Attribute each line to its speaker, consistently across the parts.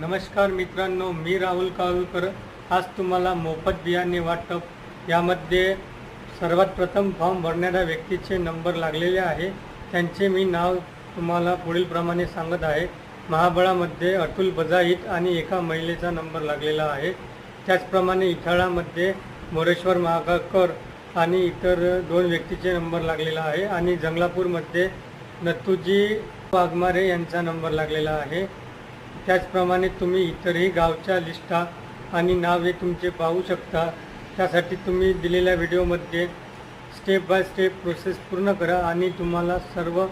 Speaker 1: नमस्कार मित्रांनो मी राहुल काळुकर आज तुम्हाला मोफत बियाणे वाटप. यामध्ये सर्वात प्रथम फॉर्म भरणाऱ्या व्यक्तीचे नंबर लागलेले आहे. त्यांचे मी नाव तुम्हाला पुढीलप्रमाणे सांगत आहे. महाबळामध्ये अतुल बजाईत आणि एका महिलेचा नंबर लागलेला आहे. त्याचप्रमाणे इथाळामध्ये मोरेश्वर महागाकर आणि इतर दोन व्यक्तीचे नंबर लागलेला आहे. आणि जंगलापूरमध्ये नत्तुजी वाघमारे यांचा नंबर लागलेला आहे. त्याचप्रमाणे तुम्ही इतरही गावच्या लिस्टा आणि नावे तुमचे पाहू शकता. त्यासाठी तुम्ही दिलेल्या व्हिडिओमध्ये स्टेप बाय स्टेप प्रोसेस पूर्ण करा आणि तुम्हाला सर्व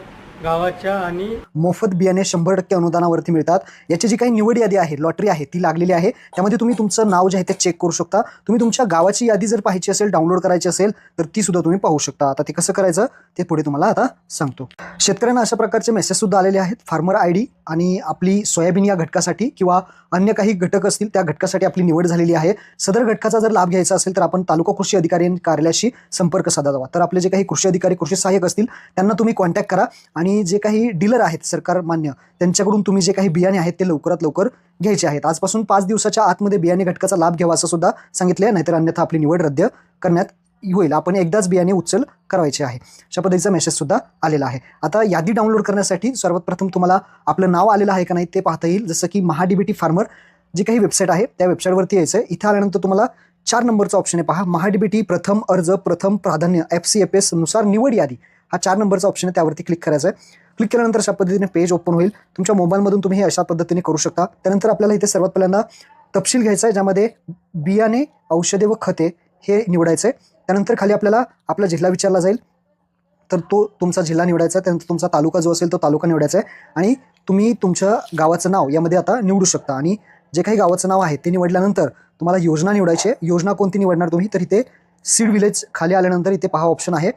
Speaker 1: गावाच्या आणि
Speaker 2: मोफत बियाणे शंभर टक्के अनुदानावरती मिळतात. याची जी काही निवड यादी आहे लॉटरी आहे ती लागलेली आहे. त्यामध्ये तुम्ही तुमचं नाव जे आहे ते चेक करू शकता. तुम्ही तुमच्या गावाची यादी जर पाहायची असेल डाउनलोड करायची असेल तर ती सुद्धा तुम्ही पाहू शकता. आता ते कसं करायचं ते पुढे तुम्हाला आता सांगतो. शेतकऱ्यांना अशा प्रकारचे मेसेज सुद्धा आलेले आहेत. फार्मर आय डी आणि आपली सोयाबीन या घटकासाठी किंवा अन्य काही घटक असतील त्या घटकासाठी आपली निवड झालेली आहे. सदर घटकाचा जर लाभ घ्यायचा असेल तर आपण तालुका कृषी अधिकारी कार्यालयाशी संपर्क साधावा तर आपले जे काही कृषी अधिकारी कृषी सहाय्यक असतील त्यांना तुम्ही कॉन्टॅक्ट करा आणि आणि जे काही डीलर आहेत सरकार मान्य त्यांच्याकडून तुम्ही जे काही बियाणे आहेत ते लवकरात लवकर घ्यायचे आहेत. आजपासून पाच दिवसाच्या आतमध्ये बियाणे घटकाचा लाभ घ्यावा असं सुद्धा सांगितले आहे नाहीतर अन्यथा आपली निवड रद्द करण्यात होईल. आपण एकदाच बियाणे उचल करायचे आहे. अशा पद्धतीचा मेसेजसुद्धा आलेला आहे. आता यादी डाउनलोड करण्यासाठी सर्वात प्रथम तुम्हाला आपलं नाव आलेलं आहे का नाही ते पाहता येईल. जसं की महाडीबीटी फार्मर जी काही वेबसाईट आहे त्या वेबसाईटवरती यायचं आहे इथं आल्यानंतर तुम्हाला चार नंबरचा ऑप्शन आहे पहा. महाडीबीटी प्रथम अर्ज प्रथम प्राधान्य एफ सी एफ एसनुसार निवड यादी. हा चार नंबरचा ऑप्शन आहे त्यावरती क्लिक करायचं आहे. क्लिक केल्यानंतर अशा पद्धतीने पेज ओपन होईल. तुमच्या मोबाईलमधून तुम्ही हे अशा पद्धतीने करू शकता. त्यानंतर आपल्याला इथे सर्वात पहिल्यांदा तपशील घ्यायचा आहे ज्यामध्ये बियाणे औषधे व खते हे निवडायचं आहे. त्यानंतर खाली आपल्याला आपला जिल्हा विचारला जाईल. तर तो तुमचा जिल्हा निवडायचा आहे. त्यानंतर तुमचा तालुका जो असेल तो तालुका निवडायचा आहे. आणि तुम्ही तुमच्या गावाचं नाव यामध्ये आता निवडू शकता. आणि जे काही गावाचं नाव आहे ते निवडल्यानंतर तुम्हाला योजना निवडायची आहे. योजना कोणती निवडणार तुम्ही? तर इथे सीड विलेज खाली आल्यानंतर इथे पहा ऑप्शन आहे.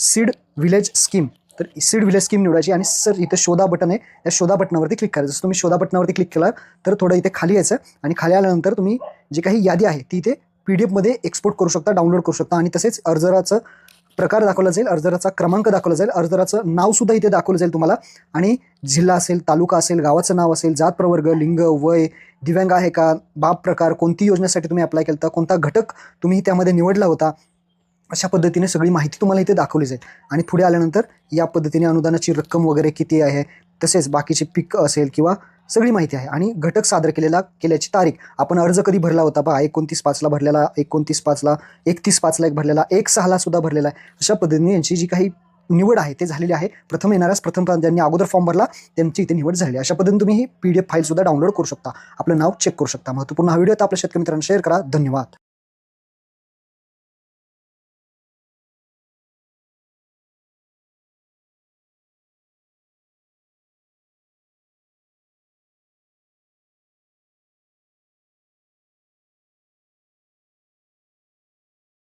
Speaker 2: Seed village scheme. तर सीड विलेज स्कीम निवडायची आणि सर इथे शोधा बटन आहे या शोधा बटनावरती क्लिक करायचं. जसं तुम्ही शोधा बटनावरती क्लिक केला तर थोडं इथे खाली यायचं आणि खाली आल्यानंतर तुम्ही जी काही यादी आहे ती इथे पी डी एफमध्ये एक्सपोर्ट करू शकता डाउनलोड करू शकता. आणि तसेच अर्जराचं प्रकार दाखवला जाईल अर्जराचा क्रमांक दाखवला जाईल अर्जराचं नावसुद्धा इथे दाखवलं जाईल तुम्हाला. आणि जिल्हा असेल तालुका असेल गावाचं नाव असेल जात प्रवर्ग लिंग वय दिव्यांग आहे का बाप प्रकार कोणती योजनेसाठी तुम्ही अप्लाय केला होता कोणता घटक तुम्ही त्यामध्ये निवडला होता अशा पद्धतीने सगळी माहिती तुम्हाला इथे दाखवली जाईल. आणि पुढे आल्यानंतर या पद्धतीने अनुदानाची रक्कम वगैरे किती आहे तसेच बाकीचे पीक असेल किंवा सगळी माहिती आहे. आणि घटक सादर केलेला केल्याची तारीख. आपण अर्ज कधी भरला होता पहा. एकोणतीस पाचला भरलेला एकोणतीस पाचला एकतीस पाचला एक भरलेला एक सहाला सुद्धा भरलेला आहे. अशा पद्धतीने यांची जी काही निवड आहे ते झालेली आहे. प्रथम येणाऱ्यास प्रथम ज्यांनी अगोदर फॉर्म भरला त्यांची इथे निवड झाली अशा पद्धतीने तुम्ही ही पी डी एफ फाईलसुद्धा डाउनलोड करू शकता. आपलं नाव चेक करू शकता. महत्त्वपूर्ण हा व्हिडिओ तर आपल्या शेतकरी मित्रांना शेअर करा. धन्यवाद.